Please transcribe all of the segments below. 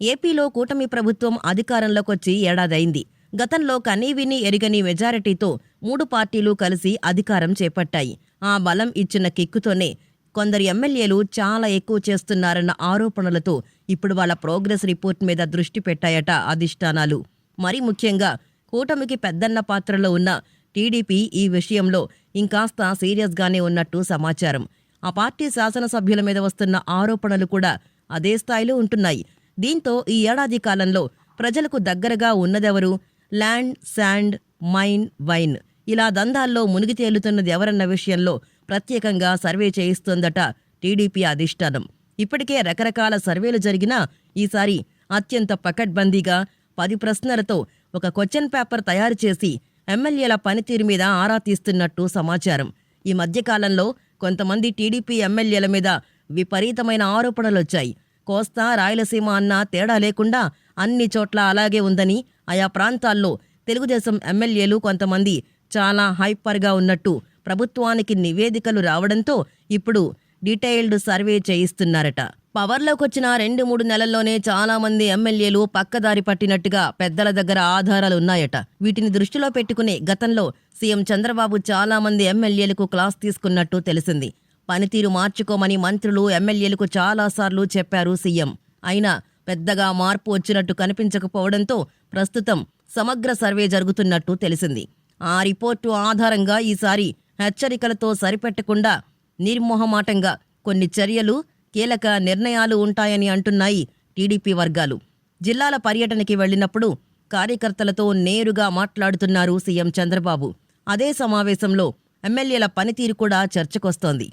ఏపీలో కూటమి ప్రభుత్వం అధికారంలోకొచ్చి ఏడాదైంది. గతంలో కనీవిని ఎరిగని మెజారిటీతో మూడు పార్టీలు కలిసి అధికారం చేపట్టాయి. ఆ బలం ఇచ్చిన కిక్కుతోనే కొందరు ఎమ్మెల్యేలు చాలా ఎక్కువ చేస్తున్నారన్న ఆరోపణలతో ఇప్పుడు వాళ్ళ ప్రోగ్రెస్ రిపోర్ట్ మీద దృష్టి పెట్టాయట అధిష్టానాలు. మరి ముఖ్యంగా కూటమికి పెద్దన్న పాత్రలో ఉన్న టీడీపీ ఈ విషయంలో ఇంకాస్త సీరియస్గానే ఉన్నట్టు సమాచారం. ఆ పార్టీ శాసనసభ్యుల మీద వస్తున్న ఆరోపణలు కూడా అదే స్థాయిలో ఉంటున్నాయి. దీంతో ఈ ఏడాది కాలంలో ప్రజలకు దగ్గరగా ఉన్నదెవరు? Land sand mine wine. ఇలా దందాల్లో మునిగి తేలుతున్నది ఎవరన్న విషయంలో ప్రత్యేకంగా సర్వే చేయిస్తోందట టీడీపీ అధిష్టానం. ఇప్పటికే రకరకాల సర్వేలు జరిగినా ఈసారి అత్యంత పకడ్బందీగా పది ప్రశ్నలతో ఒక క్వశ్చన్ పేపర్ తయారు చేసి ఎమ్మెల్యేల పనితీరు మీద ఆరా తీస్తున్నట్టు సమాచారం. ఈ మధ్యకాలంలో కొంతమంది టీడీపీ ఎమ్మెల్యేల మీద విపరీతమైన ఆరోపణలొచ్చాయి. కోస్తా రాయలసీమ అన్న తేడా లేకుండా అన్ని చోట్ల అలాగే ఉందని ఆయా ప్రాంతాల్లో తెలుగుదేశం ఎమ్మెల్యేలు కొంతమంది చాలా హైపర్గా ఉన్నట్టు ప్రభుత్వానికి నివేదికలు రావడంతో ఇప్పుడు డీటెయిల్డ్ సర్వే చేయిస్తున్నారట. పవర్లోకి వచ్చిన రెండు మూడు నెలల్లోనే చాలా మంది ఎమ్మెల్యేలు పక్కదారి పట్టినట్టుగా పెద్దల దగ్గర ఆధారాలు ఉన్నాయట. వీటిని దృష్టిలో పెట్టుకుని గతంలో సీఎం చంద్రబాబు చాలా మంది ఎమ్మెల్యేలకు క్లాస్ తీసుకున్నట్టు తెలిసింది. పనితీరు మార్చుకోమని మంత్రులు ఎమ్మెల్యేలకు చాలాసార్లు చెప్పారు సీఎం. అయినా పెద్దగా మార్పు వచ్చినట్టు కనిపించకపోవడంతో ప్రస్తుతం సమగ్ర సర్వే జరుగుతున్నట్టు తెలిసింది. ఆ రిపోర్టు ఆధారంగా ఈసారి హెచ్చరికలతో సరిపెట్టకుండా నిర్మోహమాటంగా కొన్ని చర్యలు కీలక నిర్ణయాలు ఉంటాయని అంటున్నాయి టీడీపీ వర్గాలు. జిల్లాల పర్యటనకి వెళ్ళినప్పుడు కార్యకర్తలతో నేరుగా మాట్లాడుతున్నారు సీఎం చంద్రబాబు. అదే సమావేశంలో ఎమ్మెల్యేల పనితీరు కూడా చర్చకొస్తోంది.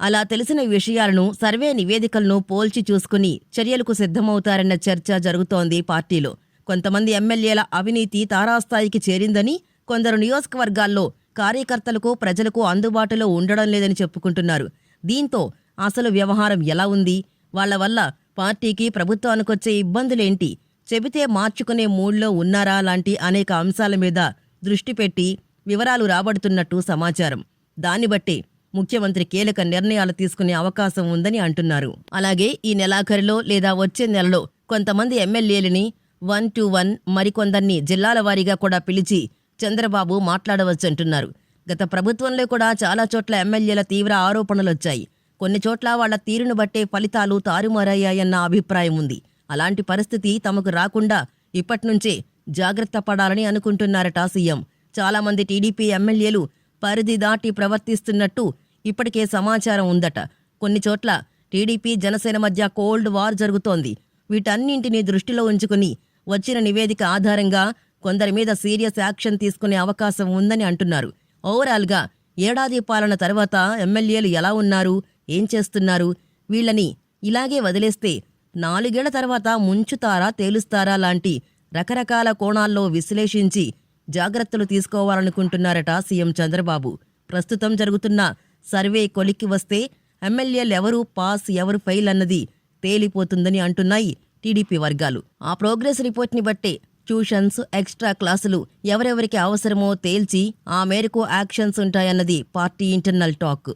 అలా తెలిసిన విషయాలను సర్వే నివేదికలను పోల్చి చూసుకుని చర్యలకు సిద్ధమవుతారన్న చర్చ జరుగుతోంది పార్టీలో. కొంతమంది ఎమ్మెల్యేల అవినీతి తారాస్థాయికి చేరిందని కొందరు నియోజకవర్గాల్లో కార్యకర్తలకు ప్రజలకు అందుబాటులో ఉండడం లేదని చెప్పుకుంటున్నారు. దీంతో అసలు వ్యవహారం ఎలా ఉంది? వాళ్ళ వల్ల పార్టీకి ప్రభుత్వానికొచ్చే ఇబ్బందులేంటి? చెబితే మార్చుకునే మూడ్లో ఉన్నారా? లాంటి అనేక అంశాల మీద దృష్టి పెట్టి వివరాలు రాబడుతున్నట్టు సమాచారం. దాన్ని బట్టి ముఖ్యమంత్రి కీలక నిర్ణయాలు తీసుకునే అవకాశం ఉందని అంటున్నారు. అలాగే ఈ నెలాఖరులో లేదా వచ్చే నెలలో కొంతమంది ఎమ్మెల్యేలని వన్ టు వన్ మరికొందరిని జిల్లాల వారీగా కూడా పిలిచి చంద్రబాబు మాట్లాడవచ్చంటున్నారు. గత ప్రభుత్వంలో కూడా చాలా చోట్ల ఎమ్మెల్యేల తీవ్ర ఆరోపణలు వచ్చాయి కొన్ని చోట్ల వాళ్ళ తీరును బట్టే ఫలితాలు తారుమారయ్యాయన్న అభిప్రాయం ఉంది. అలాంటి పరిస్థితి తమకు రాకుండా ఇప్పట్నుంచే జాగ్రత్త పడాలని అనుకుంటున్నారట సీఎం. చాలామంది టీడీపీ ఎమ్మెల్యేలు పరిధి దాటి ప్రవర్తిస్తున్నట్టు ఇప్పటికే సమాచారం ఉందట. కొన్ని చోట్ల టీడీపీ జనసేన మధ్య కోల్డ్ వార్ జరుగుతోంది. వీటన్నింటినీ దృష్టిలో ఉంచుకుని వచ్చిన నివేదిక ఆధారంగా కొందరి మీద సీరియస్ యాక్షన్ తీసుకునే అవకాశం ఉందని అంటున్నారు. ఓవరాల్గా ఏడాది పాలన తర్వాత ఎమ్మెల్యేలు ఎలా ఉన్నారు ఏం చేస్తున్నారు వీళ్ళని ఇలాగే వదిలేస్తే నాలుగేళ్ళ తర్వాత ముంచుతారా తేలుస్తారా లాంటి రకరకాల కోణాల్లో విశ్లేషించి జాగ్రత్తలు తీసుకోవాలనుకుంటున్నారట సీఎం చంద్రబాబు. ప్రస్తుతం జరుగుతున్న సర్వే కొలిక్కి వస్తే ఎమ్మెల్యేలెవరు పాస్ ఎవరు ఫెయిల్ అన్నది తేలిపోతుందని అంటున్నాయి టీడీపీ వర్గాలు. ఆ ప్రోగ్రెస్ రిపోర్ట్ని బట్టే ట్యూషన్స్ ఎక్స్ట్రా క్లాసులు ఎవరెవరికి అవసరమో తేల్చి ఆ మేరకు యాక్షన్స్ ఉంటాయన్నది పార్టీ ఇంటర్నల్ టాక్.